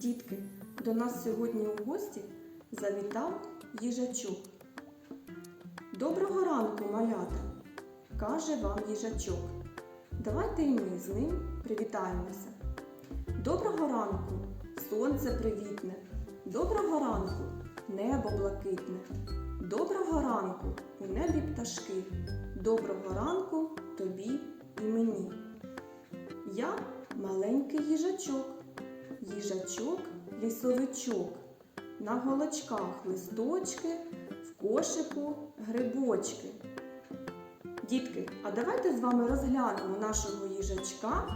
Дітки, до нас сьогодні у гості завітав їжачок. Доброго ранку, малята, каже вам їжачок. Давайте і ми з ним привітаємося. Доброго ранку, сонце привітне. Доброго ранку, небо блакитне. Доброго ранку, у небі пташки. Доброго ранку тобі і мені. Я маленький їжачок, їжачок лісовичок. На голочках листочки, в кошику грибочки. Дітки, а давайте з вами розглянемо нашого їжачка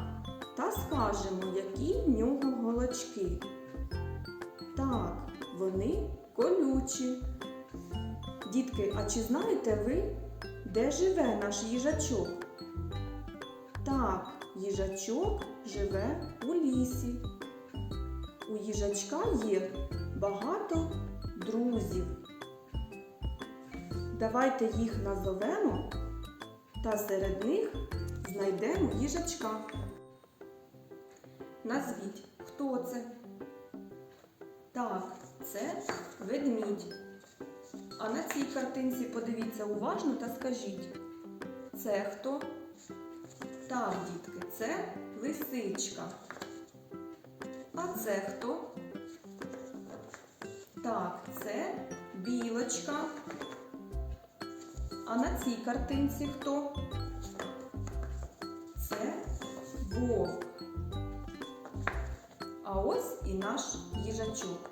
та скажемо, які в нього голочки. Так, вони колючі. Дітки, а чи знаєте ви, де живе наш їжачок? Так, їжачок живе у лісі. У їжачка є багато друзів. Давайте їх назовемо та серед них знайдемо їжачка. Назвіть, хто це? Так, це ведмідь. А на цій картинці подивіться уважно та скажіть, це хто? Так, дітки, це лисичка. А це хто? Так, це білочка. А на цій картинці хто? Це вовк. А ось і наш їжачок.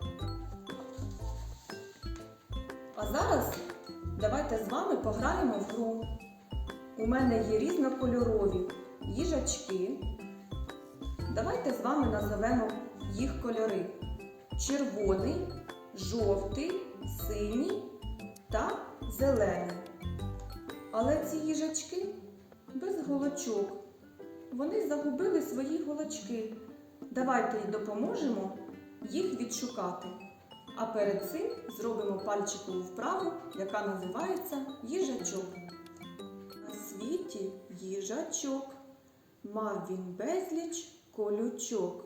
А зараз давайте з вами пограємо в гру. У мене є різнокольорові їжачки. Давайте з вами назовемо їх кольори: червоний, жовтий, синій та зелений. Але ці їжачки без голочок. Вони загубили свої голочки. Давайте й допоможемо їх відшукати. А перед цим зробимо пальчикову вправу, яка називається їжачок. На світі їжачок. Мав він безліч колючок.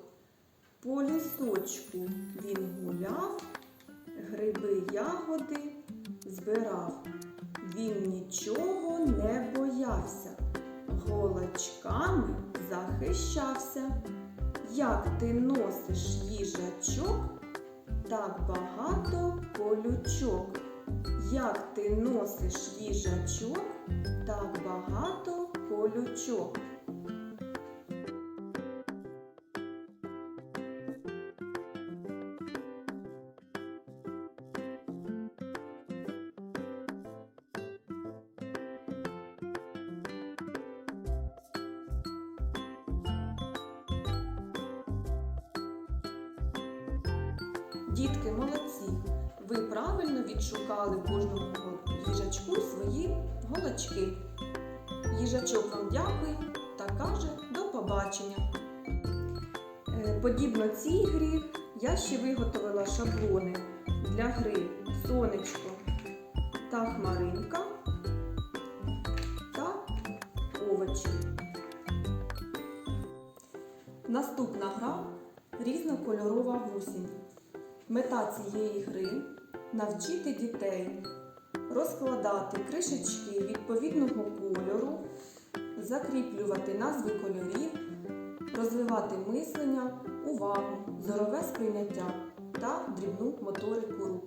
По лісочку він гуляв, гриби ягоди збирав. Він нічого не боявся, голочками захищався. Як ти носиш їжачок, так багато колючок. Як ти носиш їжачок, так багато колючок. Дітки молодці! Ви правильно відшукали в кожному їжачку свої голочки. Їжачок вам дякує та каже до побачення. Е, Подібно цій грі я ще виготовила шаблони для гри сонечко та хмаринка та овочі. Наступна гра різнокольорова гусінь. Мета цієї гри навчити дітей розкладати кришечки відповідного кольору, закріплювати назви кольорів, розвивати мислення, увагу, зорове сприйняття та дрібну моторику